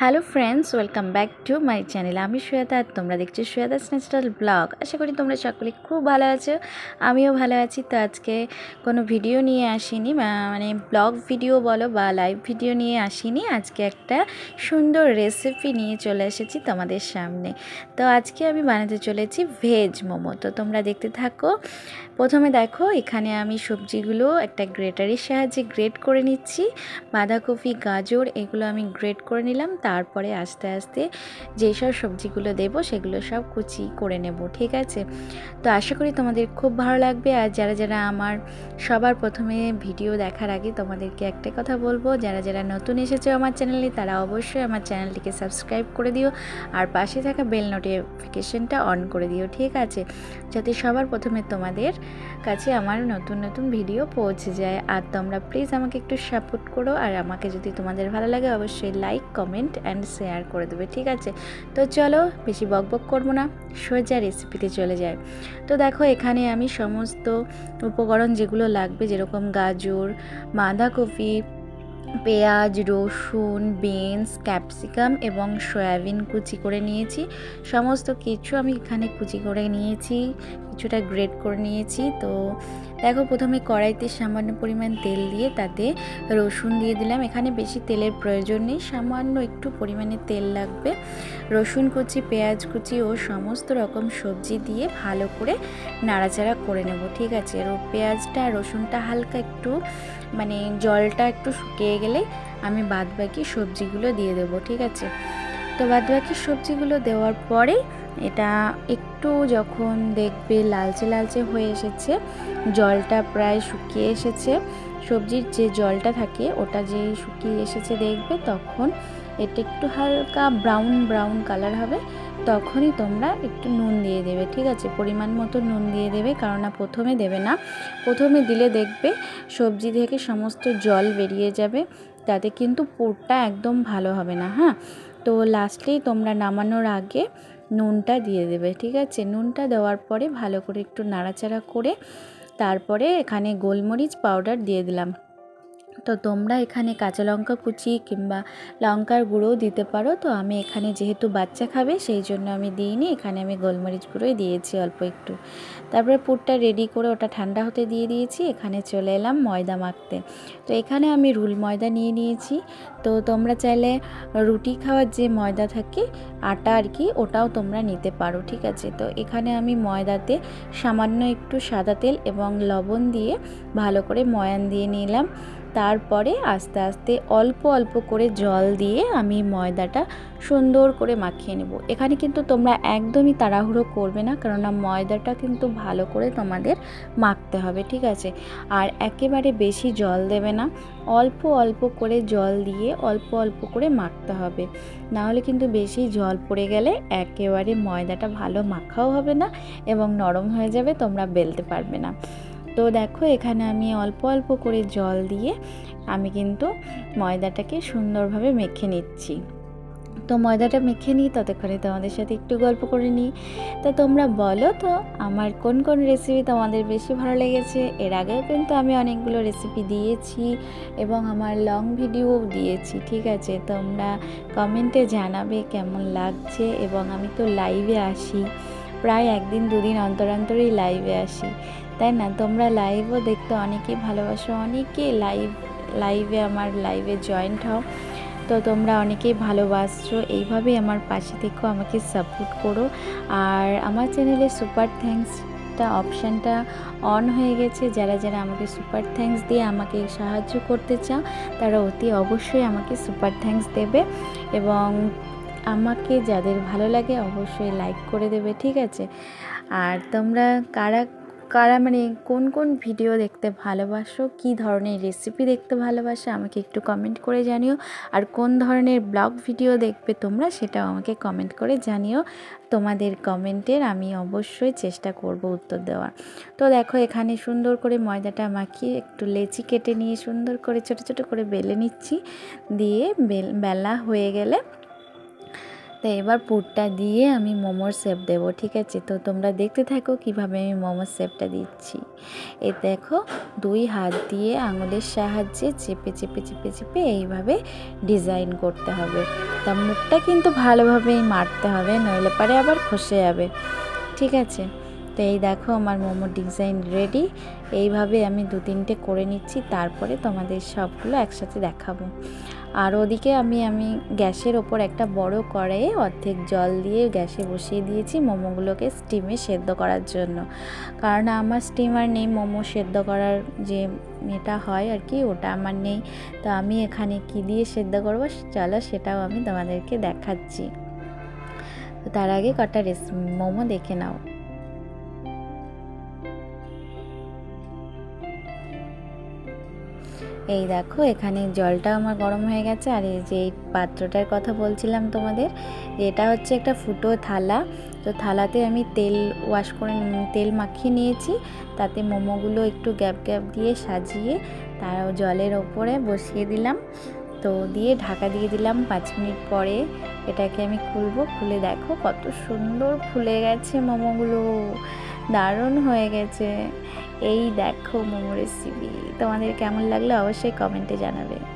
Hello friends, welcome back to my channel. আমি শ্বেতা আর তোমরা দেখছ শ্বেতাস ন্যাচারাল ব্লগ। আশা করি তোমরা সকলে খুব ভালো আছো, আমিও ভালো আছি। তো আজকে কোনো ভিডিও নিয়ে আসিনি মানে ব্লগ ভিডিও বলো বা লাইভ ভিডিও নিয়ে আসিনি। আজকে একটা সুন্দর রেসিপি নিয়ে চলে এসেছি তোমাদের সামনে। তো আজকে আমি বানাতে চলেছি ভেজ মোমো। তো তোমরা দেখতে থাকো। প্রথমে দেখো, এখানে আমি সবজিগুলো একটা গ্রেটারের সাহায্যে গ্রেট করে নিচ্ছি। বাঁধাকপি, গাজর, এগুলো আমি গ্রেট করে নিলাম। তারপরে আস্তে আস্তে যেসব সবজিগুলো দেবো সেগুলো সব কুচি করে নেব, ঠিক আছে? তো আশা করি তোমাদের খুব ভালো লাগবে। আর যারা যারা আমার সবার প্রথমে ভিডিও দেখার আগে তোমাদেরকে একটা কথা বলব, যারা যারা নতুন এসেছে আমার চ্যানেলে তারা অবশ্যই আমার চ্যানেলটিকে সাবস্ক্রাইব করে দিও আর পাশে থাকা বেল নোটিফিকেশনটা অন করে দিও, ঠিক আছে? যাতে সবার প্রথমে তোমাদের কাছে আমার নতুন নতুন ভিডিও পৌঁছে যায়। আর তোমরা প্লিজ আমাকে একটু সাপোর্ট করো। আর আমাকে যদি তোমাদের ভালো লাগে অবশ্যই লাইক কমেন্ট অ্যান্ড শেয়ার করে দেবে, ঠিক আছে? তো চলো, বেশি বক বক করব না, সোজা রেসিপিতে চলে যায় তো দেখো, এখানে আমি সমস্ত উপকরণ যেগুলো লাগবে, যেরকম গাজর, বাঁধাকপি, পেঁয়াজ, রসুন বিনস ক্যাপসিকাম এবং সয়াবিন কুচি করে নিয়েছি। সমস্ত কিছু আমি এখানে কুচি করে নিয়েছি, কিছুটা গ্রেট করে নিয়েছি। তো দেখো প্রথমে কড়াইতে সামান্য পরিমাণ তেল দিয়ে তাতে রসুন দিয়ে দিলাম। এখানে বেশি তেলের প্রয়োজন নেই, সামান্য একটু পরিমাণে তেল লাগবে। রসুন কুচি, পেঁয়াজ কুচি ও সমস্ত রকম সবজি দিয়ে ভালো করে নাড়াচাড়া করে নেব, ঠিক আছে? পেঁয়াজটা, রসুনটা হালকা একটু মানে জলটা একটু শুকিয়ে গেলে আমি বাদবাকি সবজিগুলো দিয়ে দেবো, ঠিক আছে? তো বাদবাকি সবজিগুলো দেওয়ার পরে এটা একটু যখন দেখবে লালচে লালচে হয়ে এসেছে, জলটা প্রায় শুকিয়ে এসেছে, সবজির যে জলটা থাকে ওটা যে শুকিয়ে এসেছে দেখবে তখন এটা একটু হালকা ব্রাউন ব্রাউন কালার হবে, তখনই তোমরা একটু নুন দিয়ে দেবে, ঠিক আছে? পরিমাণ মতো নুন দিয়ে দেবে কারণ না প্রথমে দেবে না। প্রথমে দিলে দেখবে সবজি থেকে সমস্ত জল বেরিয়ে যাবে, তাতে কিন্তু পুরটা একদম ভালো হবে না হ্যাঁ? তো লাস্টেই তোমরা নামানোর আগে নুনটা দিয়ে দেবে, ঠিক আছে? নুনটা দেওয়ার পরে ভালো করে একটু নাড়াচাড়া করে তারপরে এখানে গোলমরিচ পাউডার দিয়ে দিলাম। তো তোমরা এখানে কাঁচা লঙ্কা কুচি কিংবা লঙ্কার গুঁড়োও দিতে পারো। তো আমি এখানে যেহেতু বাচ্চা খাবে, সেই জন্য আমি দিইনি। এখানে আমি গোলমরিচ গুঁড়োই দিয়েছি অল্প একটু। তারপরে পুরটা রেডি করে ওটা ঠান্ডা হতে দিয়ে দিয়েছি। এখানে চলে এলাম ময়দা মাখতে। তো এখানে আমি রুল ময়দা নিয়ে নিয়েছি। তো তোমরা চাইলে রুটি খাওয়ার যে ময়দা থাকে, আটা আর কি, ওটাও তোমরা নিতে পারো, ঠিক আছে? তো এখানে আমি ময়দাতে সামান্য একটু সাদা তেল এবং লবণ দিয়ে ভালো করে ময়ান দিয়ে নিলাম। তারপরে আস্তে আস্তে অল্প অল্প করে জল দিয়ে আমি ময়দাটা সুন্দর করে মাখিয়ে নেব। এখানে কিন্তু তোমরা একদমই তাড়াহুড়ো করবে না, কেননা ময়দাটা কিন্তু ভালো করে তোমাদের মাখতে হবে, ঠিক আছে? আর একেবারে বেশি জল দেবে না, অল্প অল্প করে জল দিয়ে অল্প অল্প করে মাখতে হবে। নাহলে কিন্তু বেশি জল পড়ে গেলে একেবারে ময়দাটা ভালো মাখাও হবে না এবং নরম হয়ে যাবে, তোমরা বেলতে পারবে না। তো দেখো, এখানে আমি অল্প অল্প করে জল দিয়ে আমি কিন্তু ময়দাটাকে সুন্দরভাবে মেখে নিচ্ছি। তো ময়দাটা মেখে নিই, ততক্ষণে তোমাদের সাথে একটু গল্প করে নিই। তো তোমরা বলো তো, আমার কোন কোন রেসিপি তোমাদের বেশি ভালো লেগেছে? এর আগেও কিন্তু আমি অনেকগুলো রেসিপি দিয়েছি এবং আমার লং ভিডিও দিয়েছি, ঠিক আছে? তোমরা কমেন্টে জানাবে কেমন লাগছে এবং আমি তো লাইভে আসি। প্রায় একদিন, দুদিন অন্তর অন্তরেই লাইভে আসি। তাই না? তোমরা লাইভও দেখতে অনেকেই ভালোবাসো অনেকে লাইভ লাইভে আমার লাইভে জয়েন্ট হও। তো তোমরা অনেকেই ভালোবাসছো এইভাবেই আমার পাশে থেকেও আমাকে সাপোর্ট করো। আর আমার চ্যানেলে সুপার থ্যাঙ্কসটা অপশানটা অন হয়ে গেছে। যারা যারা আমাকে সুপার থ্যাঙ্কস দিয়ে আমাকে সাহায্য করতে চাও, তারা অতি অবশ্যই আমাকে সুপার থ্যাঙ্কস দেবে। এবং আমাকে যাদের ভালো লাগে অবশ্যই লাইক করে দেবে, ঠিক আছে? আর তোমরা কারা কারা মানে কোন কোন ভিডিও দেখতে ভালোবাসো, কী ধরনের রেসিপি দেখতে ভালোবাসো, আমাকে একটু কমেন্ট করে জানিও। আর কোন ধরনের ব্লগ ভিডিও দেখবে তোমরা, সেটাও আমাকে কমেন্ট করে জানিও। তোমাদের কমেন্টের আমি অবশ্যই চেষ্টা করব উত্তর দেওয়ার। তো দেখো, এখানে সুন্দর করে ময়দাটা মাখিয়ে একটু লেচি কেটে নিয়ে সুন্দর করে ছোট ছোট করে বেলে নিচ্ছি। দিয়ে বেল হয়ে গেলে তো এবার পুরটা দিয়ে আমি মোমোর শেপ দেব, ঠিক আছে? তো তোমরা দেখতে থাকো কীভাবে আমি মোমোর শেপটা দিচ্ছি। এ দেখো, দুই হাত দিয়ে আঙুলের সাহায্যে চেপে চেপে চেপে চেপে এইভাবে ডিজাইন করতে হবে। তা মুখটা কিন্তু ভালোভাবেই মারতে হবে, নইলে পারে আবার খসে যাবে, ঠিক আছে? তো এই দেখো আমার মোমো ডিজাইন রেডি এইভাবে আমি দু তিনটে করে নিচ্ছি, তারপরে তোমাদের সবগুলো একসাথে দেখাবো। আর ওদিকে আমি আমি গ্যাসের ওপর একটা বড় কড়াইয়ে অর্ধেক জল দিয়ে গ্যাসে বসিয়ে দিয়েছি মোমোগুলোকে স্টিমে সেদ্ধ করার জন্য। কারণ আমার স্টিমার নেই মোমো সেদ্ধ করার যে এটা হয় আর কি, ওটা আমার নেই। তো আমি এখানে কি দিয়ে সেদ্ধ করব চলো সেটাও আমি তোমাদেরকে দেখাচ্ছি। তার আগে কটা রেসি, মোমো দেখে নাও। এই দেখো, এখানে জলটা আমার গরম হয়ে গেছে, আর এই যে পাত্রটার কথা বলছিলাম তোমাদের, এটা হচ্ছে একটা ফুটো থালা। তো থালাতে আমি তেল ওয়াশ করে তেল মাখিয়ে নিয়েছি, তাতে মোমোগুলো একটু গ্যাপ গ্যাপ দিয়ে সাজিয়ে তার জলের ওপরে বসিয়ে দিলাম। তো দিয়ে ঢাকা দিয়ে দিলাম পাঁচ মিনিট পরে, এটাকে আমি খুলবো, খুলে দেখো কত সুন্দর ফুলে গেছে মোমোগুলো। দারুণ হয়ে গেছে। এই দেখো মোমো রেসিপি তোমাদের কেমন লাগল অবশ্যই কমেন্টে জানাবে।